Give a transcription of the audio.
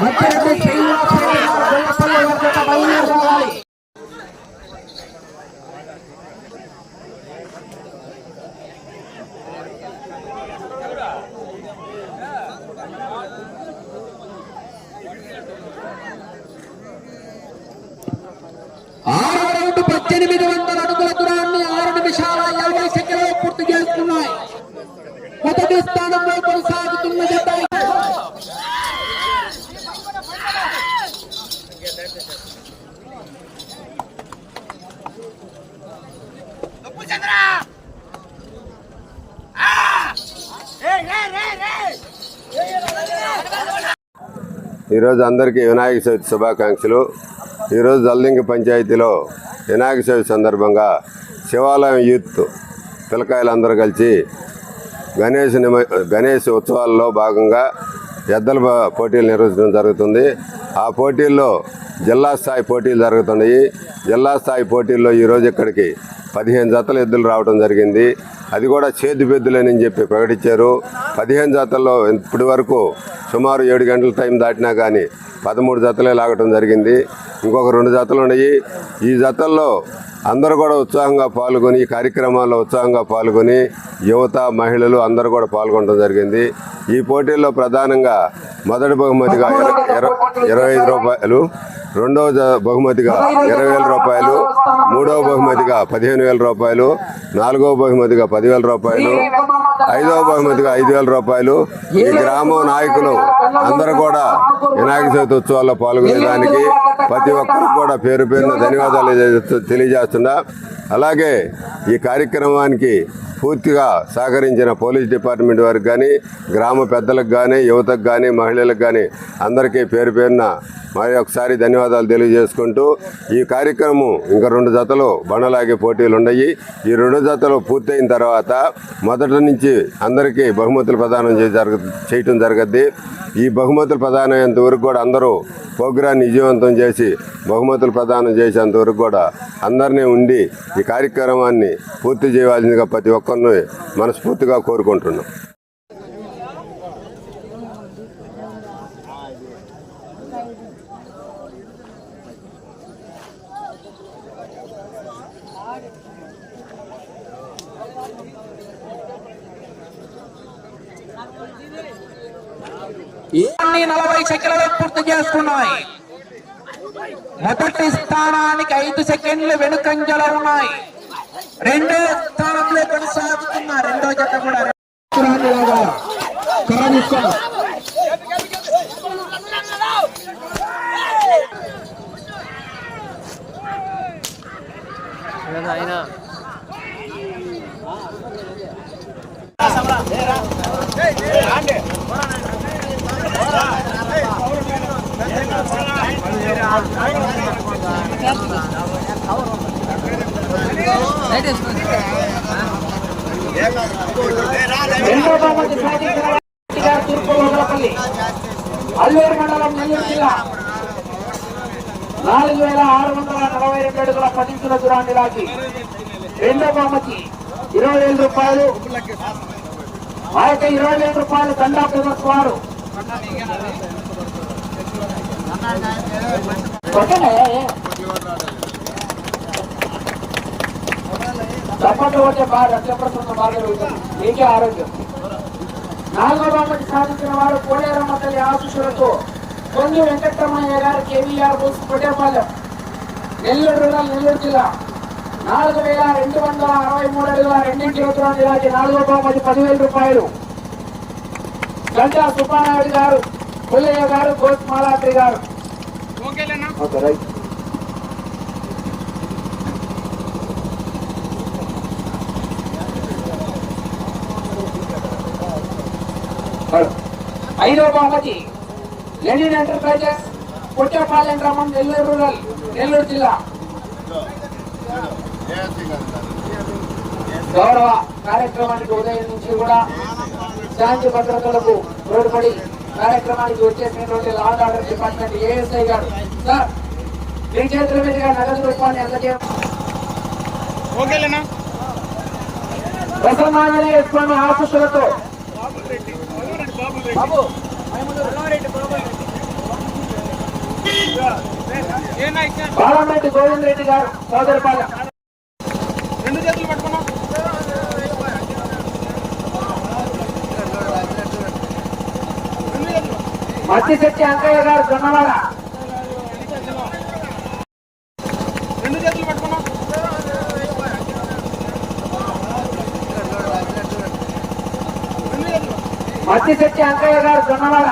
Look at the ఈరోజు అందరికీ వినాయక చవితి శుభాకాంక్షలు. ఈరోజు జల్దింగ పంచాయతీలో వినాయక చవితి సందర్భంగా శివాలయం యూత్ పిల్లకాయలందరూ కలిసి గణేష్ నిమ గణేష్ ఉత్సవాల్లో భాగంగా ఎద్దల పోటీలు నిర్వహించడం జరుగుతుంది. ఆ పోటీల్లో జిల్లా స్థాయి పోటీలు జరుగుతున్నాయి. జిల్లా స్థాయి పోటీల్లో ఈరోజు ఇక్కడికి పదిహేను జతల ఎద్దులు రావడం జరిగింది. అది కూడా చేతి పెద్దులేనని చెప్పి ప్రకటించారు. పదిహేను జతల్లో ఇప్పటి వరకు సుమారు ఏడు గంటల టైం దాటినా కానీ పదమూడు జతలే లాగటం జరిగింది. ఇంకొక రెండు జతలు ఉన్నాయి. ఈ జతల్లో అందరూ కూడా ఉత్సాహంగా పాల్గొని ఈ కార్యక్రమాల్లో ఉత్సాహంగా పాల్గొని యువత మహిళలు అందరూ కూడా పాల్గొనడం జరిగింది. ఈ పోటీల్లో ప్రధానంగా మొదటి బహుమతిగా ఇరవై ఐదు రూపాయలు రెండవ జ- బహుమతిగా ఇరవై వేల రూపాయలు మూడవ బహుమతిగా పదిహేను వేల రూపాయలు నాలుగవ బహుమతిగా పదివేల రూపాయలు ఐదవ బహుమతిగా ఐదు వేల రూపాయలు. ఈ గ్రామ నాయకులు అందరూ కూడా వినాయక చవితి ఉత్సవాల్లో పాల్గొనేదానికి ప్రతి ఒక్కరికి కూడా పేరు పేరున ధన్యవాదాలు తెలియజేస్తున్నా. అలాగే ఈ కార్యక్రమానికి పూర్తిగా సహకరించిన పోలీస్ డిపార్ట్మెంట్ వారికి కానీ గ్రామ పెద్దలకు కానీ యువతకు కానీ మహిళలకు కానీ అందరికీ పేరు పేరున మరి ఒకసారి ధన్యవాదాలు తెలియజేసుకుంటూ ఈ కార్యక్రమం ఇంకా రెండు జతలు బండలాగే పోటీలు ఉన్నాయి ఈ రెండు జతలు పూర్తయిన తర్వాత మొదటి నుంచి అందరికీ బహుమతులు ప్రదానం చే చేయటం జరగద్ది. ఈ బహుమతులు ప్రదానమైనంత వరకు కూడా అందరూ ప్రోగ్రాన్ని విజయవంతం చేసి బహుమతులు ప్రదానం చేసేంత వరకు కూడా అందరినీ ఉండి ఈ కార్యక్రమాన్ని పూర్తి చేయవలసిందిగా ప్రతి ఒక్కరిని మనస్ఫూర్తిగా కోరుకుంటున్నాం. అన్ని నలభై సెకండ్లు పూర్తి చేస్తున్నాయి మొదటి స్థానానికి ఐదు సెకండ్లు వెనుకంజలో ఉన్నాయి. రెండో స్థానంలో కొనసాగుతున్న రెండో జత కూడా. రాజులాగా కరణిస్తాం. రెండో బహుమతి సాధించిన అల్లూరు మండలం నెల్లూరు జిల్లా నాలుగు వేల ఆరు వందల నలభై రెండు అడుగుల పదించుల దూరాన్ని లాగి రెండో బొమ్మకి ఇరవై వేల రూపాయలు ఆ యొక్క ఇరవై వేల రూపాయలు దండా బ్రదర్స్ వారు. ఓకేనా? చప్పట్లు కొట్టే బాగా రక్తప్రసన్న బాగా జరుగుతుంది మీకే ఆరోగ్యం. నాలుగో బొమ్మకి సాధించిన వారు కోడేరమ్మ తల్లి ఆశీస్సులతో కొంగి వెంకటరమయ్య గారు కేవీఆర్ బోస్ కొట్టేపాలెం నెల్లూరు రూరల్ నెల్లూరు జిల్లా నాలుగు వేల రెండు వందల అరవై మూడు అడుగుల రెండింటి ఉత్తరం జిల్లాకి నాలుగో బహుమతి పదివేల రూపాయలు. గంటా సుబ్బానాయుడు గారు పుల్లయ్య గారు గారు. Okay right. హలో. ఐదో బహుమతి లెనిన్ ఎంటర్ప్రైజెస్ కొట్టపాలెం గ్రామం నెల్లూరు రూరల్ నెల్లూరు జిల్లా గౌరవ కార్యక్రమానికి ఉదయం నుంచి కూడా శాంతి భద్రతలకు తోడ్పడి కార్యక్రమానికి వచ్చేసినటువంటి law and order department ASI గారు. సార్ మీ చేతుల మీదుగా నగదు రూపాన్ని అందజే ప్రసన్నాంజనేయ స్వామి ఆశీస్సులతో బాబు బాలమెట్టి గోవింద్ రెడ్డి గారు సోదరపాలెం రెండు చేతులు పట్టుకున్నాం. మత్తిశెట్టి అంకయ్య గారు జొన్నవాడ. రెండు చేతులు పట్టుకున్నాం. మత్తిశెట్టి అంకయ్య గారు జొన్నవాడ.